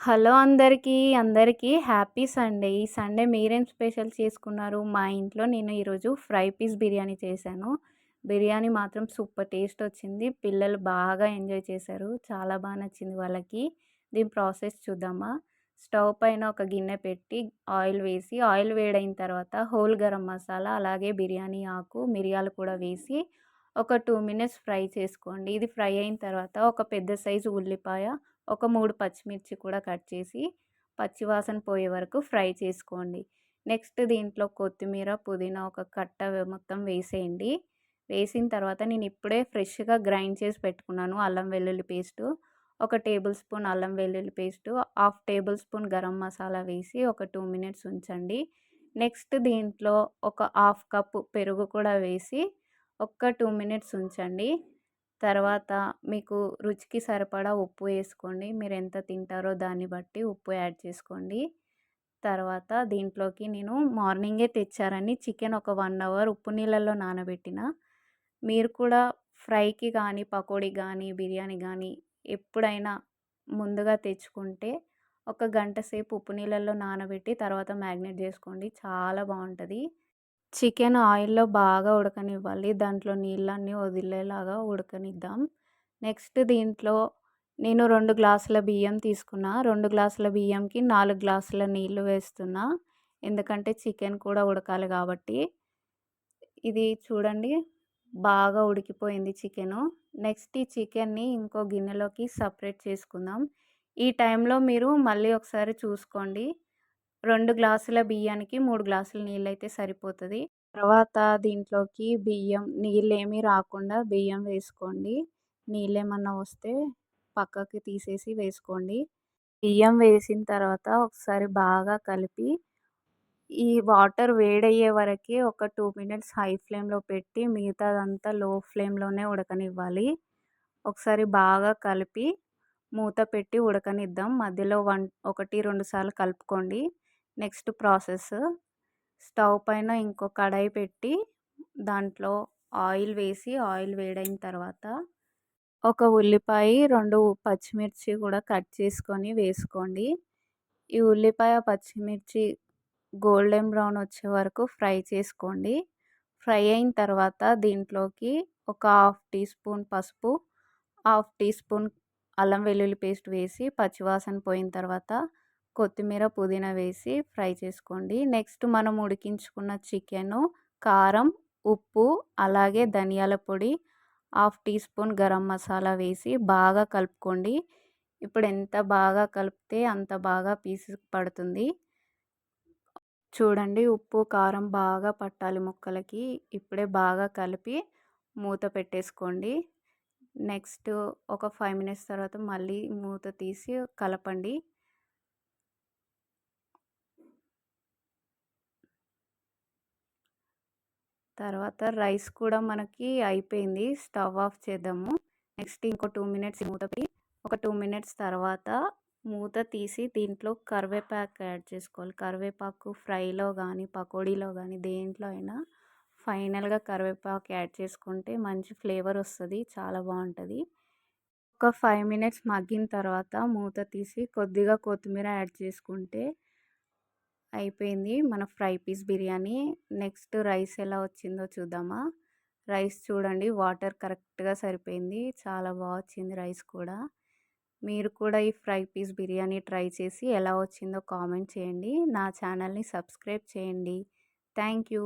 Hello అందరికీ అందరికీ happy Sunday. ఈ సండే మీరేం స్పెషల్ చేసుకున్నారు? మా ఇంట్లో నేను ఈరోజు ఫ్రై పీస్ బిర్యానీ చేశాను. బిర్యానీ మాత్రం సూపర్ టేస్ట్ వచ్చింది. పిల్లలు బాగా ఎంజాయ్ చేశారు. చాలా బాగా నచ్చింది వాళ్ళకి. దీని ప్రాసెస్ చూద్దామా? స్టవ్ పైన ఒక గిన్నె పెట్టి ఆయిల్ వేసి ఆయిల్ వేడైన తర్వాత హోల్ గరం మసాలా అలాగే బిర్యానీ ఆకు మిరియాలు కూడా వేసి ఒక టూ మినిట్స్ ఫ్రై చేసుకోండి. ఇది ఫ్రై అయిన తర్వాత ఒక పెద్ద సైజు ఉల్లిపాయ ఒక మూడు పచ్చిమిర్చి కూడా కట్ చేసి పచ్చివాసన పోయే వరకు ఫ్రై చేసుకోండి. నెక్స్ట్ దీంట్లో కొత్తిమీర పుదీనా ఒక కట్ట మొత్తం వేసేయండి. వేసిన తర్వాత నేను ఇప్పుడే ఫ్రెష్గా గ్రైండ్ చేసి పెట్టుకున్నాను అల్లం వెల్లుల్లి పేస్టు. ఒక టేబుల్ స్పూన్ అల్లం వెల్లుల్లి paste half tablespoon garam masala వేసి ఒక టూ మినిట్స్ ఉంచండి. నెక్స్ట్ దీంట్లో ఒక హాఫ్ కప్ పెరుగు కూడా వేసి ఒక్క టూ మినిట్స్ ఉంచండి. తర్వాత మీకు రుచికి సరిపడా ఉప్పు వేసుకోండి. మీరు ఎంత తింటారో దాన్ని బట్టి ఉప్పు యాడ్ చేసుకోండి. తర్వాత దీంట్లోకి నేను మార్నింగే తెచ్చారని చికెన్ ఒక వన్ అవర్ ఉప్పు నీళ్ళల్లో నానబెట్టిన మీరు కూడా ఫ్రైకి కానీ పకోడీ కానీ బిర్యానీ కానీ ఎప్పుడైనా ముందుగా తెచ్చుకుంటే ఒక గంట సేపు ఉప్పు నీళ్ళల్లో నానబెట్టి తర్వాత మ్యాగ్నేట్ చేసుకోండి. చాలా బాగుంటుంది. చికెన్ ఆయిల్లో బాగా ఉడకనివ్వాలి. దాంట్లో నీళ్ళన్నీ వదిలేలాగా ఉడకనిద్దాం. నెక్స్ట్ దీంట్లో నేను రెండు గ్లాసుల బియ్యం తీసుకున్నా. రెండు గ్లాసుల బియ్యంకి నాలుగు గ్లాసుల నీళ్ళు వేస్తున్నా. ఎందుకంటే చికెన్ కూడా ఉడకాలి కాబట్టి. ఇది చూడండి బాగా ఉడికిపోయింది చికెను. నెక్స్ట్ ఈ చికెన్ని ఇంకో గిన్నెలోకి సపరేట్ చేసుకుందాం. ఈ టైంలో మీరు మళ్ళీ ఒకసారి చూసుకోండి. రెండు గ్లాసుల బియ్యానికి మూడు గ్లాసుల నీళ్ళు అయితే సరిపోతుంది. తర్వాత దీంట్లోకి బియ్యం నీళ్ళు ఏమీ రాకుండా బియ్యం వేసుకోండి. నీళ్ళు ఏమన్నా వస్తే పక్కకి తీసేసి వేసుకోండి. బియ్యం వేసిన తర్వాత ఒకసారి బాగా కలిపి ఈ వాటర్ వేడయ్యే వరకు ఒక టూ మినిట్స్ హై ఫ్లేమ్లో పెట్టి మిగతాదంతా లో ఫ్లేమ్లోనే ఉడకనివ్వాలి. ఒకసారి బాగా కలిపి మూత పెట్టి ఉడకనిద్దాం. మధ్యలో వన్ ఒకటి రెండు సార్లు కలుపుకోండి. Next process. స్టవ్ పైన ఇంకో కడాయి పెట్టి దాంట్లో ఆయిల్ వేసి ఆయిల్ వేడైన తర్వాత ఒక ఉల్లిపాయ రెండు పచ్చిమిర్చి కూడా కట్ చేసుకొని వేసుకోండి. ఈ ఉల్లిపాయ పచ్చిమిర్చి గోల్డెన్ బ్రౌన్ వచ్చే వరకు ఫ్రై చేసుకోండి. ఫ్రై అయిన తర్వాత దీంట్లోకి ఒక హాఫ్ టీ స్పూన్ పసుపు హాఫ్ టీ స్పూన్ అల్లం వెల్లుల్లి పేస్ట్ వేసి పచ్చివాసన పోయిన తర్వాత కొత్తిమీర పుదీనా వేసి ఫ్రై చేసుకోండి. నెక్స్ట్ మనం ఉడికించుకున్న చికెను కారం ఉప్పు అలాగే ధనియాల పొడి half teaspoon garam masala వేసి బాగా కలుపుకోండి. ఇప్పుడు ఎంత బాగా కలిపితే అంత బాగా పీసెస్ పడుతుంది. చూడండి ఉప్పు కారం బాగా పట్టాలి ముక్కలకి. ఇప్పుడే బాగా కలిపి మూత పెట్టేసుకోండి. నెక్స్ట్ ఒక ఫైవ్ మినిట్స్ తర్వాత మళ్ళీ మూత తీసి కలపండి. తర్వాత రైస్ కూడా మనకి అయిపోయింది. స్టవ్ ఆఫ్ చేద్దాము. నెక్స్ట్ ఇంకో టూ మినిట్స్ మూత ఒక టూ మినిట్స్ తర్వాత మూత తీసి దీంట్లో కరివేపాకు యాడ్ చేసుకోవాలి. కరివేపాకు ఫ్రైలో కానీ పకోడీలో కానీ దేంట్లో అయినా ఫైనల్గా కరివేపాకు యాడ్ చేసుకుంటే మంచి ఫ్లేవర్ వస్తుంది చాలా బాగుంటుంది. ఒక ఫైవ్ మినిట్స్ మగ్గిన తర్వాత మూత తీసి కొద్దిగా కొత్తిమీర యాడ్ చేసుకుంటే అయిపోయింది. మన fry piece biryani. Next rice ఎలా వచ్చిందో చూద్దామా? రైస్ చూడండి. వాటర్ కరెక్ట్గా సరిపోయింది. చాలా బాగా వచ్చింది రైస్ కూడా. మీరు కూడా ఈ ఫ్రై పీస్ బిర్యానీ ట్రై చేసి ఎలా వచ్చిందో కామెంట్ చేయండి. నా ఛానల్ని సబ్స్క్రైబ్ చేయండి. Thank you